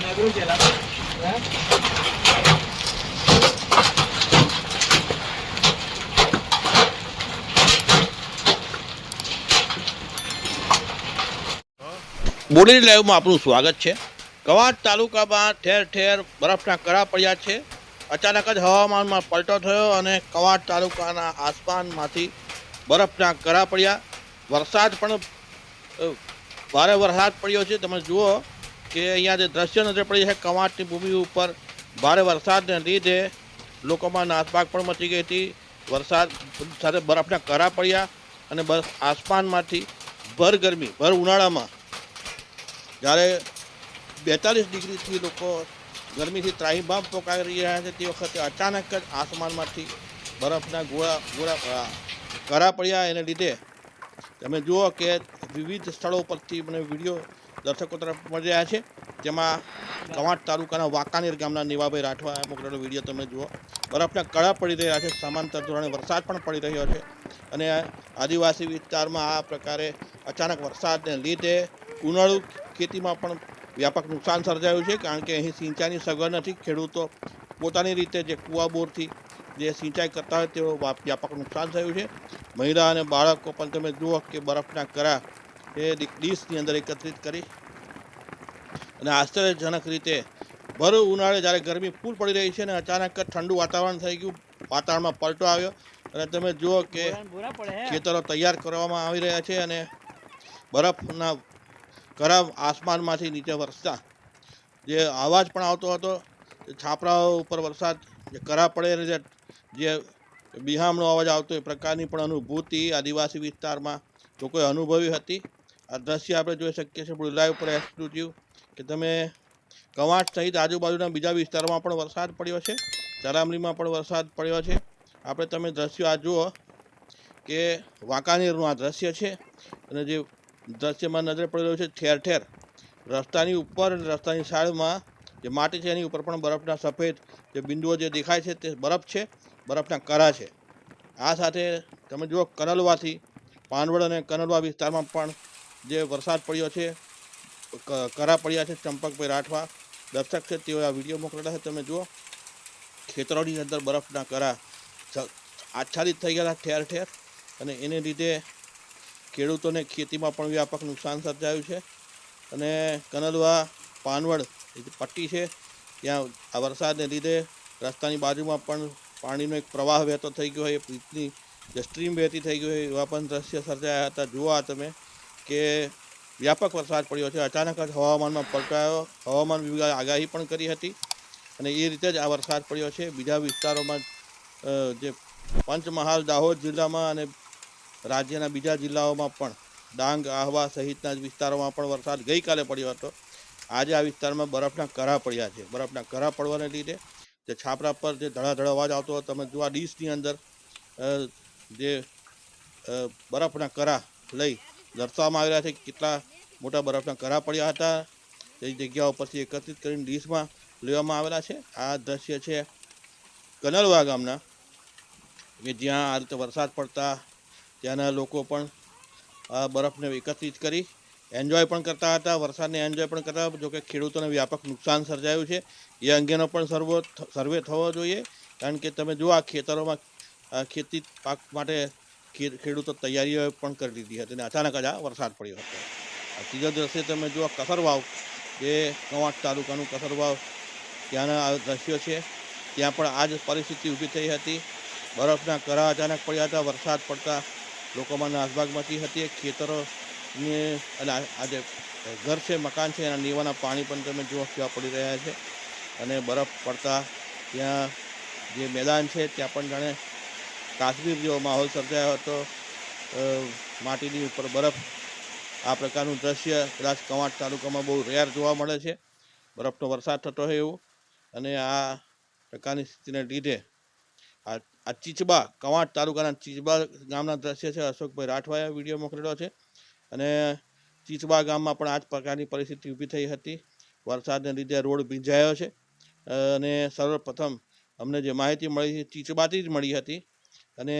નેગરું કેલા હે બોડી લાઈવમાં આપનું સ્વાગત છે. કવાંટ તાલુકામાં ઠેર ઠેર બરફના કરા પડ્યા છે. અચાનક જ હવામાનમાં પલટો થયો અને કવાંટ તાલુકાના આસમાનમાંથી બરફના કરા પડ્યા. વરસાદ પણ ભારે વરસાદ પડ્યો છે. તમે જુઓ કે અહીંયા જે દ્રશ્ય નજર પડી છે, કવાંટની ભૂમિ ઉપર ભારે વરસાદને લીધે લોકોમાં નાસભાગ પણ મચી ગઈ હતી. વરસાદ સાથે બરફના કરા પડ્યા અને બરફ આસમાનમાંથી ભર ગરમી, ભર ઉનાળામાં. જ્યારે બેતાલીસ ડિગ્રીથી લોકો ગરમીથી ત્રાહીબામ પોકાઈ રહ્યા છે, તે વખતે અચાનક જ આસમાનમાંથી બરફના ગોળા ગોળા કરા પડ્યા. એને લીધે તમે જુઓ કે વિવિધ સ્થળો પરથી મને વીડિયો દર્શકો તરફ મળી રહ્યા છે. જેમાં કવાંટ તાલુકાના વાંકાનેર ગામના નિવાભાઈ રાઠવા મોકલેલો વીડિયો તમે જુઓ. બરફના કળા પડી રહ્યા છે. સમાંતર ધોરણે વરસાદ પણ પડી રહ્યો છે. અને આદિવાસી વિસ્તારમાં આ પ્રકારે અચાનક વરસાદને લીધે ઉનાળુ ખેતીમાં પણ વ્યાપક નુકસાન સર્જાયું છે. કારણ કે અહીં સિંચાઈની સગવડ નથી. ખેડૂતો પોતાની રીતે જે કૂવા બોરથી જે સિંચાઈ કરતા હોય તેઓ વ્યાપક નુકસાન થયું છે. મહિલા અને બાળકો પણ તમે જુઓ કે બરફના કરા એ ડીશની અંદર એકત્રિત કરી અને આશ્ચર્યજનક રીતે ભર ઉનાળે જ્યારે ગરમી ફૂલ પડી રહી છે અને અચાનક જ ઠંડુ વાતાવરણ થઈ ગયું વાતાવરણમાં પલટો આવ્યો અને તમે જુઓ કે ખેતરો તૈયાર કરવામાં આવી રહ્યા છે અને બરફના ગરમ આસમાનમાંથી નીચે વરસતા. જે અવાજ પણ આવતો હતો છાપરાઓ ઉપર વરસાદ જે કરા પડે અને જે જે બિહામણો અવાજ આવતો એ પ્રકારની પણ અનુભૂતિ આદિવાસી વિસ્તારમાં લોકોએ અનુભવી હતી. આ દ્રશ્ય આપણે જોઈ શકીએ છીએ બુલાઈ ઉપર એક્સક્લુઝિવ કે તમે કવાંટ સહિત આજુબાજુના બીજા વિસ્તારમાં પણ વરસાદ પડ્યો છે. ચરામલીમાં પણ વરસાદ પડ્યો છે. આપણે તમે દ્રશ્યો આ જુઓ કે વાંકાનેરનું આ દ્રશ્ય છે અને જે દ્રશ્યમાં નજર પડી રહ્યું છે ઠેર ઠેર. રસ્તાની ઉપર અને રસ્તાની સાઈડમાં જે માટી છે એની ઉપર પણ બરફના સફેદ જે બિંદુઓ જે દેખાય છે તે બરફ છે, બરફના કરા છે. આ સાથે તમે જુઓ કનલવાથી, પાનવડ અને કનલવા વિસ્તારમાં પણ જે વરસાદ પડ્યો છે કરા પડ્યા છે ચંપકભાઈ રાઠવા, દર્શક છે તેઓ આ વીડિયો મોકલેલા છે, તમે જુઓ. ખેતરોની અંદર બરફના કરા આચ્છાદિત થઈ ગયેલા ઠેર ઠેર અને એને લીધે ખેડૂતોને ખેતીમાં પણ વ્યાપક નુકસાન સર્જાયું છે. અને કનલવા પાનવડ પટ્ટી છે, ત્યાં આ વરસાદને લીધે રસ્તાની બાજુમાં પણ પાણીનો એક પ્રવાહ વહેતો થઈ ગયો હોય એ રીતની જે સ્ટ્રીમ વહેતી થઈ ગઈ હોય એવા પણ દ્રશ્ય સર્જાયા હતા. જુઓ આ તમે. કે વ્યાપક વરસાદ પડ્યો છે. અચાનક જ હવામાનમાં પલટાયો હવામાન વિભાગે આગાહી પણ કરી હતી અને એ રીતે જ આ વરસાદ પડ્યો છે. બીજા વિસ્તારોમાં જે પંચમહાલ, દાહોદ જિલ્લામાં અને રાજ્યના બીજા જિલ્લાઓમાં પણ ડાંગ, આહવા સહિતના વિસ્તારોમાં પણ વરસાદ ગઈકાલે પડ્યો હતો. આજે આ વિસ્તારમાં બરફના કરા પડ્યા છે. બરફના કરા પડવાને લીધે જે છાપરા પર જે ધડાધડ અવાજ આવતો હતો, તમે જો આ ડીશની અંદર જે બરફના કરા લઈ દર્શાવવામાં આવી રહ્યા છે કે કેટલા મોટા બરફના કરા પડ્યા હતા. તે જગ્યાઓ પરથી એકત્રિત કરીને ડીશમાં લેવામાં આવેલા છે. આ દ્રશ્ય છે કનલવા ગામના, કે જ્યાં આ રીતે વરસાદ પડતા ત્યાંના લોકો પણ આ બરફને એકત્રિત કરી એન્જોય પણ કરતા હતા. વરસાદને એન્જોય પણ કરતા જોકે ખેડૂતોને વ્યાપક નુકસાન સર્જાયું છે. એ અંગેનો પણ સર્વો સર્વે થવો જોઈએ. કારણ કે તમે જુઓ આ ખેતરોમાં ખેતી પાક માટે ખેડૂતો તૈયારીઓ પણ કરી લીધી હતી અને અચાનક જ આ વરસાદ પડ્યો હતો. ત્રીજો દ્રશ્ય તમે જુઓ કસરવાવ, જે કવાંટ તાલુકાનું કસરવાવ, ત્યાંના દ્રશ્યો છે. ત્યાં પણ આ જ પરિસ્થિતિ ઊભી થઈ હતી. બરફના કરા અચાનક પડ્યા હતા, વરસાદ પડતા લોકોમાં નાસભાગ મચી હતી ખેતરોને અને આ આ ઘર છે, મકાન છે, એના નીવાના પાણી પણ તમે જુઓ કેવા પડી રહ્યા છે. અને બરફ પડતા ત્યાં જે મેદાન છે, ત્યાં પણ જાણે કાશ્મીર જેવો માહોલ સર્જાયો હતો માટીની ઉપર બરફ, આ પ્રકારનું દ્રશ્ય કદાચ કવાંટ તાલુકામાં બહુ રેર જોવા મળે છે. બરફનો વરસાદ થતો હોય એવું. અને આ પ્રકારની સ્થિતિને લીધે આ આ ચીચબા, કવાંટ તાલુકાના ચીચબા ગામના દ્રશ્ય છે. અશોકભાઈ રાઠવાએ વીડિયો મોકલેલો છે. અને ચીચબા ગામમાં પણ આ જ પ્રકારની પરિસ્થિતિ ઊભી થઈ હતી. વરસાદને લીધે રોડ ભીંજાયો છે. અને સર્વપ્રથમ અમને જે માહિતી મળી ચીચબાથી જ મળી હતી. અને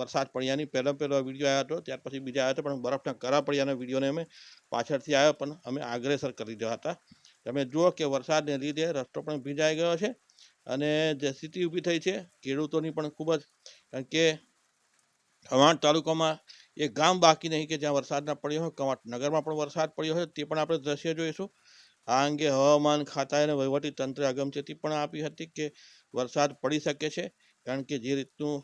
વરસાદ પડ્યાની પહેલો પહેલો વીડિયો આવ્યો હતો, ત્યાર પછી બીજા આવ્યો હતો, પણ બરફના કરા પડ્યાના વિડીયોને અમે પાછળથી આવ્યો પણ અમે આગ્રેસર કરી દીધા હતા. તમે જુઓ કે વરસાદને લીધે રસ્તો પણ ભીંજાઈ ગયો છે અને જે સ્થિતિ ઊભી થઈ છે, ખેડૂતોની પણ ખૂબ જ, કારણ કે કવાંટ તાલુકામાં એક ગામ બાકી નહીં કે જ્યાં વરસાદ ના પડ્યો હોય, કવાંટ નગરમાં પણ વરસાદ પડ્યો હોય, તે પણ આપણે દ્રશ્ય જોઈશું. આ અંગે હવામાન, ખાતા અને વહીવટી તંત્રે અગમચેતી પણ આપી હતી કે વરસાદ પડી શકે છે, કારણ કે જે રીતનું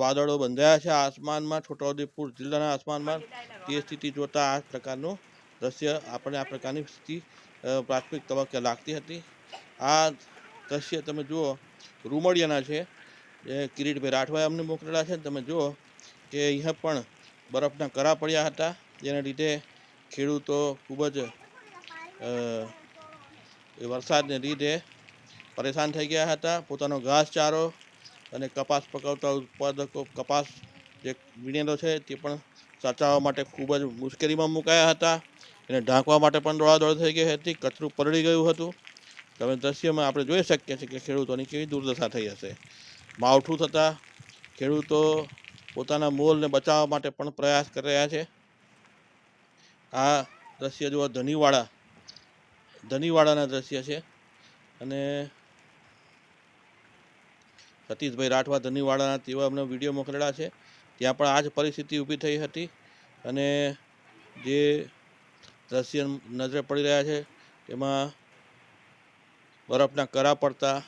વાદળો બંધાયા છે. આસમાનમાં, છોટાઉદેપુર જિલ્લાના આસમાનમાં તે સ્થિતિ જોતા આ પ્રકારનું દ્રશ્ય આપણને આ પ્રકારની સ્થિતિ પ્રાથમિક તબક્કે લાગતી હતી. આ દ્રશ્ય તમે જુઓ, રૂમડિયાના છે. જે કિરીટભાઈ રાઠવાએ અમને મોકલેલા છે. તમે જુઓ કે અહીંયા પણ બરફના કરા પડ્યા હતા. જેના લીધે ખેડૂતો ખૂબ જ વરસાદને લીધે પરેશાન થઈ ગયા હતા. પોતાનો ઘાસચારો અને કપાસ પકવતા ઉત્પાદકો કપાસ જે વીણેલો છે તે પણ સાચવવા માટે ખૂબ જ મુશ્કેલીમાં મુકાયા હતા. એને ઢાંકવા માટે પણ દોડાદોડ થઈ ગઈ હતી. કચરું પલળી ગયું હતું. તમે દ્રશ્યમાં આપણે જોઈ શકીએ છીએ કે ખેડૂતોની કેવી દુર્દશા થઈ હશે. માવઠું થતાં ખેડૂતો પોતાના મોલને બચાવવા માટે પણ પ્રયાસ કરી રહ્યા છે. આ દ્રશ્ય જોવા ધનીવાડા. ધનીવાડાના દ્રશ્ય છે. અને સતીશભાઈ રાઠવા ધનીવાડાના તેવા અમને વીડિયો મોકલેલા છે. ત્યાં પણ આ જ પરિસ્થિતિ ઊભી થઈ હતી અને જે દ્રશ્ય નજરે પડી રહ્યા છે તેમાં બરફના કરા પડતા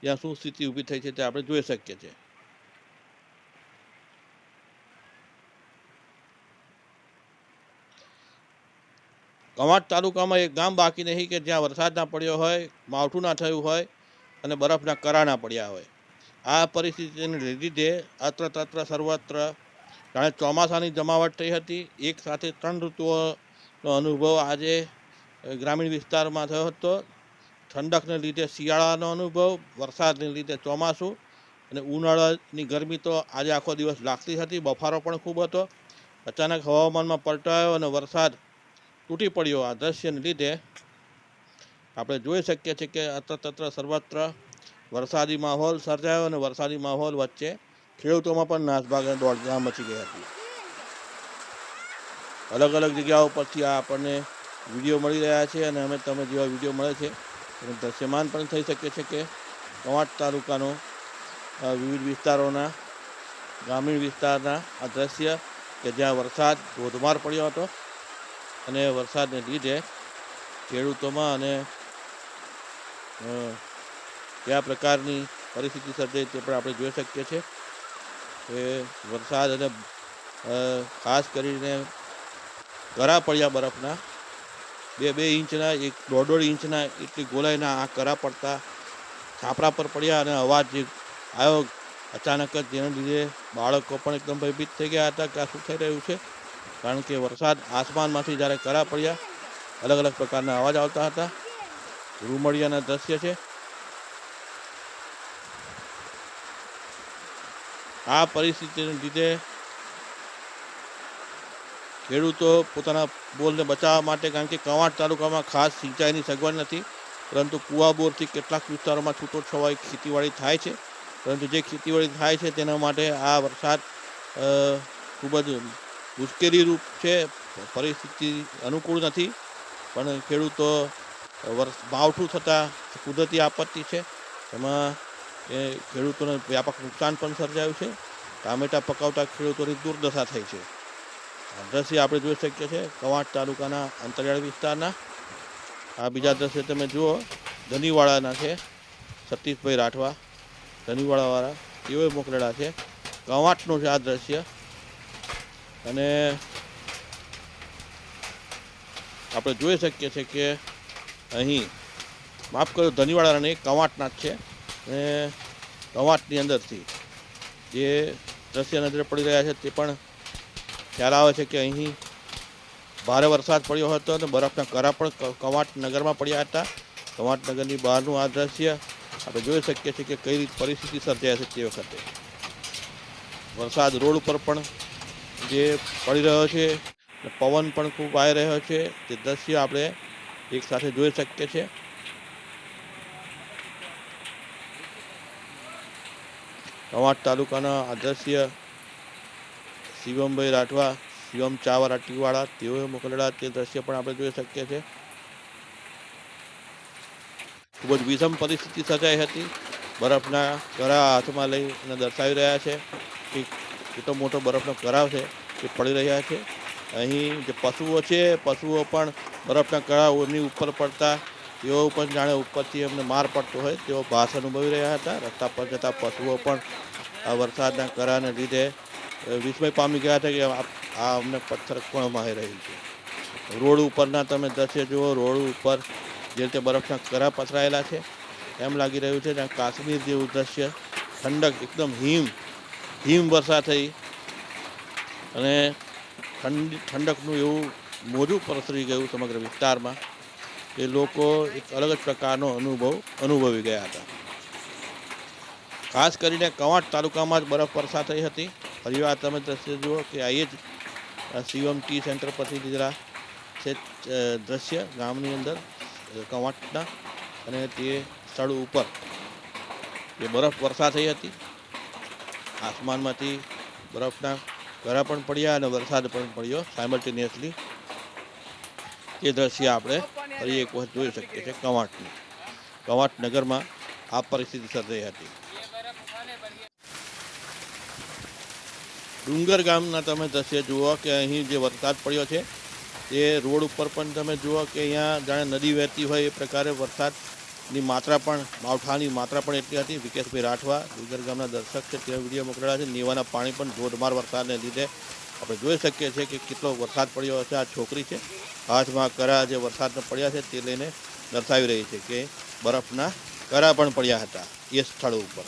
ત્યાં શું સ્થિતિ ઊભી થઈ છે તે આપણે જોઈ શકીએ છીએ. કવાંટ તાલુકામાં એક ગામ બાકી નહીં કે જ્યાં વરસાદ ના પડ્યો હોય, માવઠું ના થયું હોય અને બરફના કરા ના પડ્યા હોય. આ પરિસ્થિતિને લીધે અત્ર તત્ર સર્વત્ર જાણે ચોમાસાની જમાવટ થઈ હતી. એક સાથે ત્રણ ઋતુઓનો અનુભવ આજે ગ્રામીણ વિસ્તારમાં થયો હતો. ઠંડકને લીધે શિયાળાનો અનુભવ, વરસાદને લીધે ચોમાસું અને ઉનાળાની ગરમી તો આજે આખો દિવસ લાગતી હતી. બફારો પણ ખૂબ હતો. અચાનક હવામાનમાં પલટાયો અને વરસાદ તૂટી પડ્યો આ દ્રશ્યને લીધે. આપણે જોઈ શકીએ છીએ કે અત્ર તત્ર સર્વત્ર વરસાદી માહોલ સર્જાયો અને વરસાદી માહોલ વચ્ચે ખેડૂતોમાં પણ નાસભાગ અને દોડધામ મચી ગઈ હતી. અલગ અલગ જગ્યાઓ પરથી આ આપણને વીડિયો મળી રહ્યા છે અને અમે તમે જેવા વીડિયો મળે છે એનું દ્રશ્યમાન પણ થઈ શકે છે કે કવાંટ તાલુકાનો વિવિધ વિસ્તારોના, ગ્રામીણ વિસ્તારના આ દ્રશ્ય કે જ્યાં વરસાદ ધોધમાર પડ્યો હતો. અને વરસાદને લીધે ખેડૂતોમાં અને કયા પ્રકારની પરિસ્થિતિ સર્જાઈ તે પણ આપણે જોઈ શકીએ છીએ કે વરસાદ અને ખાસ કરીને કરા પડ્યા બરફના, બે બે ઇંચના, એક દોઢ દોઢ ઇંચના એટલી ગોલાઈના આ કરા પડતા છાપરા પર પડ્યા અને અવાજ જે આવ્યો અચાનક જ જેના લીધે બાળકો પણ એકદમ ભયભીત થઈ ગયા હતા કે આ શું થઈ રહ્યું છે. કારણ કે વરસાદ આસમાનમાંથી જ્યારે કરા પડ્યા, અલગ અલગ પ્રકારના અવાજ આવતા હતા. રૂમડિયાના દ્રશ્ય છે. આ પરિસ્થિતિને લીધે ખેડૂતો પોતાના બોલને બચાવવા માટે, કારણ કે કવાંટ તાલુકામાં ખાસ સિંચાઈની સગવડ નથી, પરંતુ કુવા બોરથી કેટલાક વિસ્તારોમાં છૂટો છવાઈ ખેતીવાડી થાય છે. પરંતુ જે ખેતીવાડી થાય છે તેના માટે આ વરસાદ ખૂબ જ મુશ્કેલીરૂપ છે, પરિસ્થિતિ અનુકૂળ નથી, પણ ખેડૂતો વર્ષ માવઠું થતાં કુદરતી આપત્તિ છે. એમાં એ ખેડૂતોને વ્યાપક નુકસાન પણ સર્જાયું છે. ટામેટા પકાવતા ખેડૂતોની દુર્દશા થઈ છે. દ્રશ્ય આપણે જોઈ શકીએ છીએ કવાંટ તાલુકાના અંતરિયાળ વિસ્તારના. આ બીજા દ્રશ્ય તમે જુઓ, ધનીવાડાના છે, સતીશભાઈ રાઠવા. ધનીવાડાવાળા તેઓએ મોકલેલા છે. કવાંટનું છે આ દ્રશ્ય. અને આપણે જોઈ શકીએ છીએ કે અહીં, માફ કરો કવાંટના જ છે અને કવાંટની અંદરથી જે દ્રશ્ય નજરે પડી રહ્યા છે તે પણ ખ્યાલ આવે છે કે અહીં ભારે વરસાદ પડ્યો હતો અને બરફના કરા પણ કવાંટ નગરમાં પડ્યા હતા. કવાંટ નગરની બહારનું આ દ્રશ્ય આપણે જોઈ શકીએ છીએ કે કઈ રીત પરિસ્થિતિ સર્જાય છે તે વખતે. વરસાદ રોડ ઉપર પણ જે પડી રહ્યો છે પવન પણ ખૂબ આવી રહ્યો છે, તે દ્રશ્ય આપણે એક સાથે જોઈ શકીએ છીએ. કવાંટ તાલુકાના આ દ્રશ્ય શિવમભાઈ રાઠવા, શિવમ ચાવાળા ટીવાળા તેઓએ મોકલેલા તે દ્રશ્ય પણ આપણે જોઈ શકીએ છીએ. ખૂબ જ વિષમ પરિસ્થિતિ સર્જાઈ હતી. બરફના કરા હાથમાં લઈ અને દર્શાવી રહ્યા છે. કે કેટલો મોટો બરફનો કરાવ છે, એ પડી રહ્યા છે. અહીં જે પશુઓ છે, પશુઓ પણ બરફના કળાઓની ઉપર પડતા, તેઓ પણ જાણે ઉપરથી એમને માર પડતો હોય, તેઓ ભાસ અનુભવી રહ્યા હતા. રસ્તા પર જતા પશુઓ પણ આ વરસાદના કરાને લીધે વિસ્મય પામી ગયા હતા કે આ અમને પથ્થર કોણ માહી રહ્યું છે. રોડ ઉપરના તમે દ્રશ્ય જુઓ, રોડ ઉપર જે રીતે બરફના કરા પથરાયેલા છે, એમ લાગી રહ્યું છે જ્યાં કાશ્મીર જેવું દ્રશ્ય ઠંડક, એકદમ હિમ હિમ વર્ષા થઈ અને ઠંડ ઠંડકનું એવું મોજું પ્રસરી ગયું સમગ્ર વિસ્તારમાં એ લોકો એક અલગ જ પ્રકારનો અનુભવ અનુભવી ગયા હતા. ખાસ કરીને કવાંટ તાલુકામાં જ બરફ વર્ષા થઈ હતી. ફરી વાર તમે દ્રશ્ય જુઓ કે અહીં જ શિવમ ટી સેન્ટર પરથી લીધેલા છે દ્રશ્ય ગામની અંદર કવાંટના અને તે સ્થળ ઉપર જે બરફ વર્ષા થઈ હતી. આસમાનમાંથી બરફના ગરા પણ પડ્યા અને વરસાદ પણ પડ્યો સાયમલ્ટેનિયસલી તે દ્રશ્ય આપણે ફરી એક વખત જોઈ શકીએ છીએ કવાંટની. કવાંટ નગરમાં આ પરિસ્થિતિ સર્જાઈ હતી. ડુંગર ગામના તમે દ્રશ્ય જુઓ કે અહીં જે વરસાદ પડ્યો છે તે રોડ ઉપર પણ તમે જુઓ કે અહીંયા જાણે નદી વહેતી હોય એ પ્રકારે વરસાદની માત્રા પણ, માવઠાની માત્રા પણ એટલી હતી. વિકેશભાઈ રાઠવા ગુગર ગામના દર્શક છે તે વીડિયો મોકલેલા છે. નીવાના પાણી પણ ધોધમાર વરસાદને લીધે આપણે જોઈ શકીએ છીએ કે કેટલો વરસાદ પડ્યો હશે. આ છોકરી છે, હાથમાં કરા જે વરસાદના પડ્યા છે તે લઈને દર્શાવી રહી છે કે બરફના કરા પણ પડ્યા હતા એ સ્થળ ઉપર.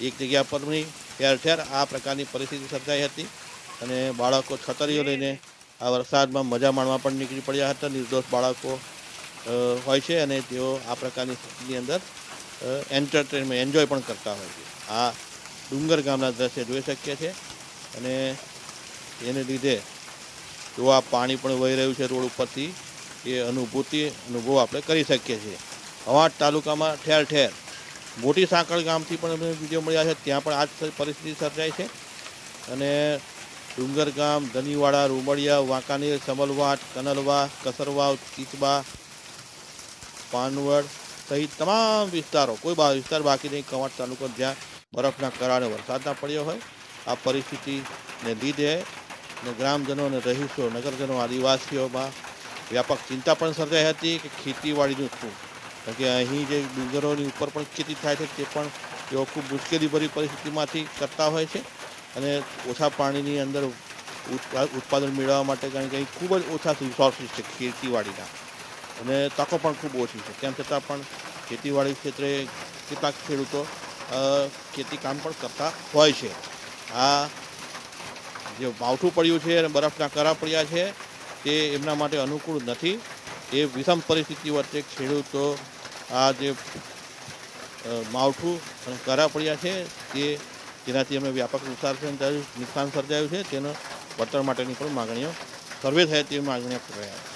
એક જગ્યા પર નહીં ઠેર ઠેર આ પ્રકારની પરિસ્થિતિ સર્જાઈ હતી અને બાળકો છતરીઓ લઈને આ વરસાદમાં મજા માણવા પણ નીકળી પડ્યા હતા. નિર્દોષ બાળકો હોય છે અને તેઓ આ પ્રકારની અંદર એન્ટરટેનમેન્ટ એન્જોય પણ કરતા હોય છે. આ ડુંગર ગામના દ્રશ્ય જોઈ શકીએ છીએ અને એને લીધે જો આ પાણી પણ વહી રહ્યું છે રોડ ઉપરથી, એ અનુભૂતિ, અનુભવ આપણે કરી શકીએ છીએ. અવાટ તાલુકામાં ઠેર ઠેર. મોટી સાંકળ ગામથી પણ અમને વીડિયો મળ્યા છે, ત્યાં પણ આ પરિસ્થિતિ સર્જાય છે. અને ડુંગર ગામ, ધનીવાડા, રૂમડિયા, વાંકાનેર, સમલવાટ, કનલવા, કસરવાવ, ચીચબા પાનવડ સહિત તમામ વિસ્તારો, કોઈ વિસ્તાર બાકી નહીં, કવાંટ તાલુકો જ્યાં બરફના કરા વરસાદના પડ્યો હોય, આ પરિસ્થિતિને લીધે ને ગ્રામજનો અને રહીશો, નગરજનો, આદિવાસીઓમાં વ્યાપક ચિંતા પણ સર્જાઈ હતી કે ખેતીવાડીનું શું? કારણ કે અહીં જે ડુંગરોની ઉપર પણ ખેતી થાય છે તે પણ તેઓ ખૂબ મુશ્કેલીભરી પરિસ્થિતિમાંથી કરતા હોય છે અને ઓછા પાણીની અંદર ઉત્પા- ઉત્પાદન મેળવવા માટે કારણ કે અહીં ખૂબ જ ઓછા રિસોર્સિસ છે ખેતીવાડીના. અને તકો પણ ખૂબ ઓછી છે. તેમ છતાં પણ ખેતીવાડી ક્ષેત્રે કેટલાક ખેડૂતો ખેતી કામ પણ કરતા હોય છે. આ જે માવઠું પડ્યું છે અને બરફના કરા પડ્યા છે, તે એમના માટે અનુકૂળ નથી. એ વિષમ પરિસ્થિતિ વચ્ચે ખેડૂતો આ જે માવઠું અને કરા પડ્યા છે, તે જેનાથી અમે વ્યાપક નુકસાન નુકસાન સર્જાયું છે. તેના વળતર માટેની પણ માગણીઓ સર્વે થાય તેવી માગણીઓ કરાયા